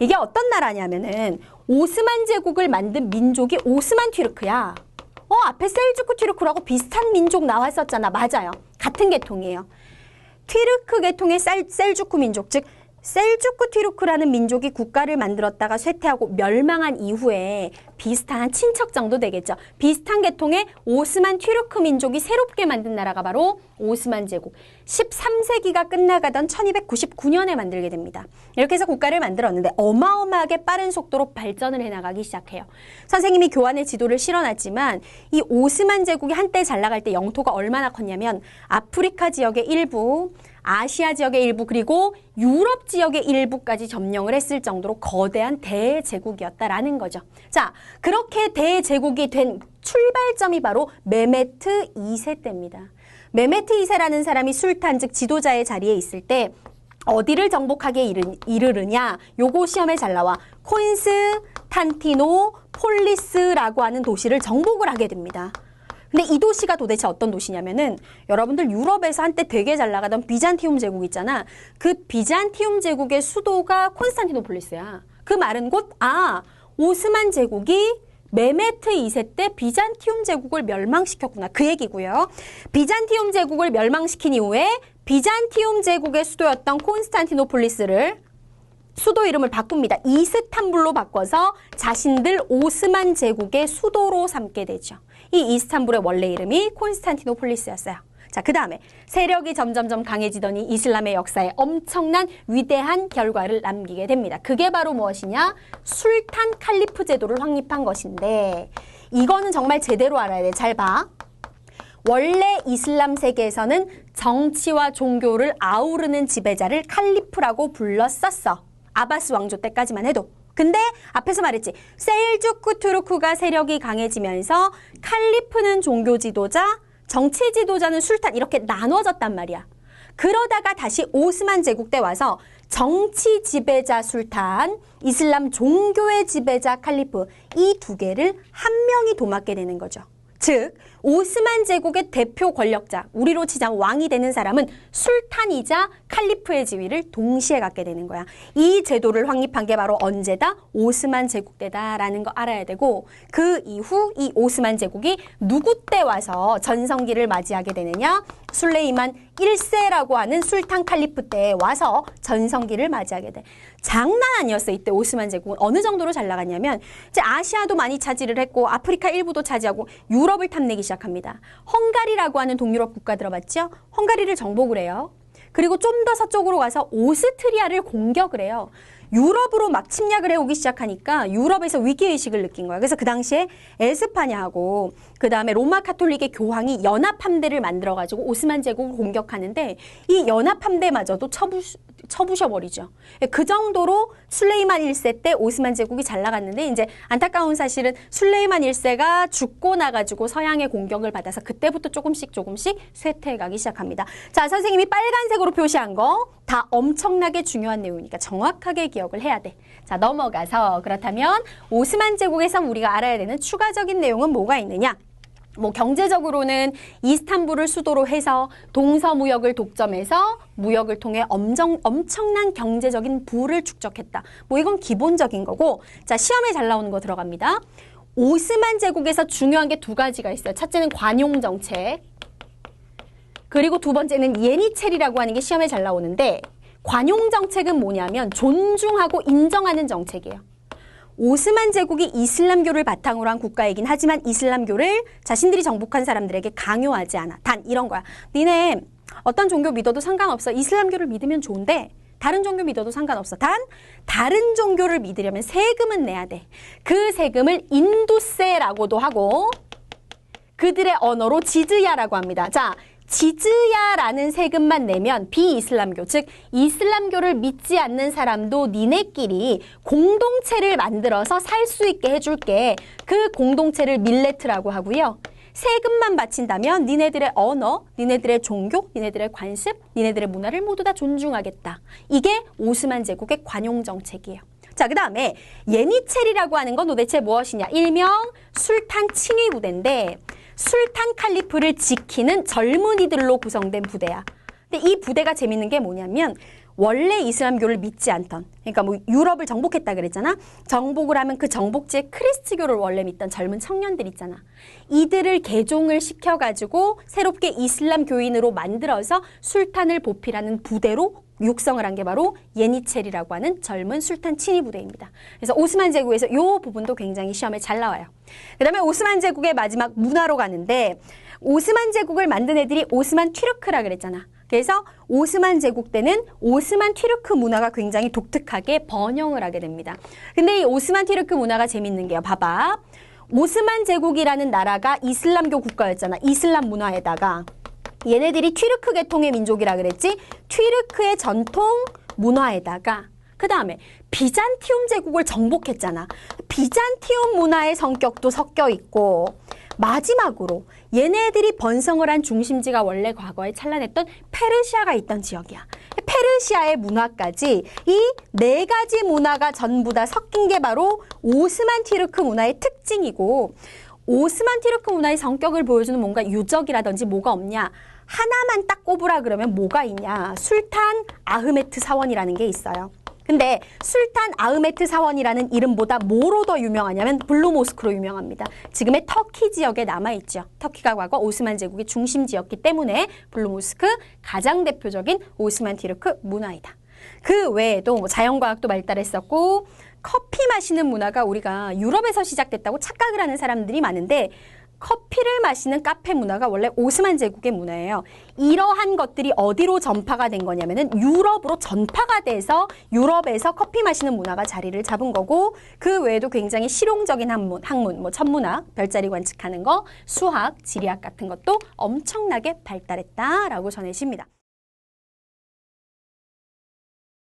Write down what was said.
이게 어떤 나라냐면은 오스만 제국을 만든 민족이 오스만 튀르크야. 어, 앞에 셀주크 튀르크라고 비슷한 민족 나왔었잖아. 맞아요. 같은 계통이에요. 튀르크 계통의 셀, 셀주크 민족, 즉 셀주크 튀르크라는 민족이 국가를 만들었다가 쇠퇴하고 멸망한 이후에 비슷한 친척 정도 되겠죠. 비슷한 계통의 오스만 튀르크 민족이 새롭게 만든 나라가 바로 오스만 제국. 13세기가 끝나가던 1299년에 만들게 됩니다. 이렇게 해서 국가를 만들었는데 어마어마하게 빠른 속도로 발전을 해나가기 시작해요. 선생님이 교환의 지도를 실어놨지만 이 오스만 제국이 한때 잘 나갈 때 영토가 얼마나 컸냐면 아프리카 지역의 일부, 아시아 지역의 일부 그리고 유럽 지역의 일부까지 점령을 했을 정도로 거대한 대제국이었다라는 거죠. 자, 그렇게 대제국이 된 출발점이 바로 메메트 2세 때입니다. 메메트 2세라는 사람이 술탄 즉 지도자의 자리에 있을 때 어디를 정복하게 이르, 냐 요거 시험에 잘 나와. 콘스탄티노 폴리스라고 하는 도시를 정복을 하게 됩니다. 근데 이 도시가 도대체 어떤 도시냐면은 여러분들 유럽에서 한때 되게 잘 나가던 비잔티움 제국 있잖아. 그 비잔티움 제국의 수도가 콘스탄티노폴리스야. 그 말은 곧 아, 오스만 제국이 메메트 2세 때 비잔티움 제국을 멸망시켰구나. 그 얘기고요. 비잔티움 제국을 멸망시킨 이후에 비잔티움 제국의 수도였던 콘스탄티노폴리스를 수도 이름을 바꿉니다. 이스탄불로 바꿔서 자신들 오스만 제국의 수도로 삼게 되죠. 이 이스탄불의 원래 이름이 콘스탄티노폴리스였어요. 자, 그 다음에 세력이 점점점 강해지더니 이슬람의 역사에 엄청난 위대한 결과를 남기게 됩니다. 그게 바로 무엇이냐? 술탄 칼리프 제도를 확립한 것인데 이거는 정말 제대로 알아야 돼. 잘 봐. 원래 이슬람 세계에서는 정치와 종교를 아우르는 지배자를 칼리프라고 불렀었어. 아바스 왕조 때까지만 해도. 근데 앞에서 말했지. 셀주크 투르크가 세력이 강해지면서 칼리프는 종교 지도자, 정치 지도자는 술탄 이렇게 나눠졌단 말이야. 그러다가 다시 오스만 제국 때 와서 정치 지배자 술탄, 이슬람 종교의 지배자 칼리프 이 두 개를 한 명이 도맡게 되는 거죠. 즉 오스만 제국의 대표 권력자, 우리로 치자면 왕이 되는 사람은 술탄이자 칼리프의 지위를 동시에 갖게 되는 거야. 이 제도를 확립한 게 바로 언제다? 오스만 제국 때다라는 거 알아야 되고 그 이후 이 오스만 제국이 누구 때 와서 전성기를 맞이하게 되느냐? 술레이만 1세라고 하는 술탄 칼리프 때 와서 전성기를 맞이하게 돼. 장난 아니었어. 이때 오스만 제국은 어느 정도로 잘 나갔냐면 이제 아시아도 많이 차지를 했고 아프리카 일부도 차지하고 유럽을 탐내기 시작합니다. 헝가리라고 하는 동유럽 국가 들어봤죠? 헝가리를 정복을 해요. 그리고 좀 더 서쪽으로 가서 오스트리아를 공격을 해요. 유럽으로 막 침략을 해오기 시작하니까 유럽에서 위기의식을 느낀 거야. 그래서 그 당시에 에스파냐하고 그 다음에 로마 카톨릭의 교황이 연합함대를 만들어가지고 오스만 제국을 공격하는데 이 연합함대마저도 처부, 처부셔버리죠. 그 정도로 술레이만 1세 때 오스만 제국이 잘 나갔는데 이제 안타까운 사실은 술레이만 1세가 죽고 나가지고 서양의 공격을 받아서 그때부터 조금씩 조금씩 쇠퇴해가기 시작합니다. 자, 선생님이 빨간색으로 표시한 거 다 엄청나게 중요한 내용이니까 정확하게 기억을 해야 돼. 자, 넘어가서 그렇다면 오스만 제국에서 우리가 알아야 되는 추가적인 내용은 뭐가 있느냐? 뭐 경제적으로는 이스탄불을 수도로 해서 동서무역을 독점해서 무역을 통해 엄청, 엄청난 경제적인 부를 축적했다. 뭐 이건 기본적인 거고 자 시험에 잘 나오는 거 들어갑니다. 오스만 제국에서 중요한 게 두 가지가 있어요. 첫째는 관용 정책 그리고 두 번째는 예니첼이라고 하는 게 시험에 잘 나오는데 관용 정책은 뭐냐면 존중하고 인정하는 정책이에요. 오스만 제국이 이슬람교를 바탕으로 한 국가이긴 하지만 이슬람교를 자신들이 정복한 사람들에게 강요하지 않아. 단 이런 거야. 니네 어떤 종교 믿어도 상관없어. 이슬람교를 믿으면 좋은데 다른 종교 믿어도 상관없어. 단 다른 종교를 믿으려면 세금은 내야 돼. 그 세금을 인두세라고도 하고 그들의 언어로 지즈야라고 합니다. 자, 지즈야라는 세금만 내면 비이슬람교, 즉 이슬람교를 믿지 않는 사람도 니네끼리 공동체를 만들어서 살 수 있게 해줄게. 그 공동체를 밀레트라고 하고요. 세금만 바친다면 니네들의 언어, 니네들의 종교, 니네들의 관습, 니네들의 문화를 모두 다 존중하겠다. 이게 오스만 제국의 관용 정책이에요. 자, 그 다음에 예니첼이라고 하는 건 도대체 무엇이냐? 일명 술탄 친위 부대인데 술탄 칼리프를 지키는 젊은이들로 구성된 부대야. 근데 이 부대가 재밌는 게 뭐냐면 원래 이슬람교를 믿지 않던 그러니까 뭐 유럽을 정복했다 그랬잖아. 정복을 하면 그 정복지에 크리스트교를 원래 믿던 젊은 청년들 있잖아. 이들을 개종을 시켜 가지고 새롭게 이슬람 교인으로 만들어서 술탄을 보필하는 부대로 육성을 한 게 바로 예니첼이라고 하는 젊은 술탄 친위 부대입니다. 그래서 오스만 제국에서 이 부분도 굉장히 시험에 잘 나와요. 그다음에 오스만 제국의 마지막 문화로 가는데 오스만 제국을 만든 애들이 오스만 튀르크라 그랬잖아. 그래서 오스만 제국 때는 오스만 튀르크 문화가 굉장히 독특하게 번영을 하게 됩니다. 근데 이 오스만 튀르크 문화가 재밌는 게요. 봐봐. 오스만 제국이라는 나라가 이슬람교 국가였잖아. 이슬람 문화에다가 얘네들이 튀르크 계통의 민족이라 그랬지. 튀르크의 전통 문화에다가 그 다음에 비잔티움 제국을 정복했잖아. 비잔티움 문화의 성격도 섞여 있고 마지막으로 얘네들이 번성을 한 중심지가 원래 과거에 찬란했던 페르시아가 있던 지역이야. 페르시아의 문화까지 이 네 가지 문화가 전부 다 섞인 게 바로 오스만 튀르크 문화의 특징이고 오스만 튀르크 문화의 성격을 보여주는 뭔가 유적이라든지 뭐가 없냐 하나만 딱 꼽으라 그러면 뭐가 있냐 술탄 아흐메트 사원이라는 게 있어요. 근데 술탄 아흐메트 사원이라는 이름보다 뭐로 더 유명하냐면 블루 모스크로 유명합니다. 지금의 터키 지역에 남아있죠. 터키가 과거 오스만 제국의 중심지였기 때문에 블루 모스크 가장 대표적인 오스만 티르크 문화이다. 그 외에도 뭐 자연과학도 발달했었고 커피 마시는 문화가 우리가 유럽에서 시작됐다고 착각을 하는 사람들이 많은데 커피를 마시는 카페 문화가 원래 오스만 제국의 문화예요. 이러한 것들이 어디로 전파가 된 거냐면은 유럽으로 전파가 돼서 유럽에서 커피 마시는 문화가 자리를 잡은 거고 그 외에도 굉장히 실용적인 학문, 학문 뭐 천문학, 별자리 관측하는 거, 수학, 지리학 같은 것도 엄청나게 발달했다라고 전해집니다.